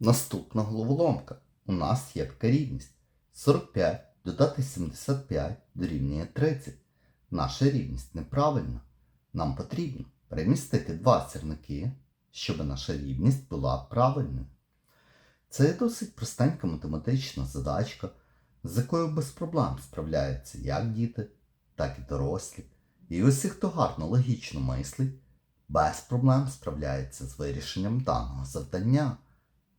Наступна головоломка. У нас є така рівність. 45 додати 75 дорівнює 30. Наша рівність неправильна. Нам потрібно перемістити два сірники, щоб наша рівність була правильною. Це досить простенька математична задачка, з якою без проблем справляються як діти, так і дорослі. І усі, хто гарно логічно мислить, без проблем справляється з вирішенням даного завдання.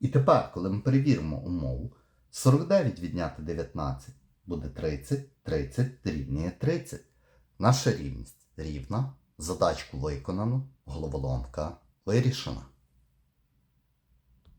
І тепер, коли ми перевіримо умову, 49 відняти 19 буде 30, 30 рівнює 30. Наша рівність рівна, задачку виконано, головоломка вирішена.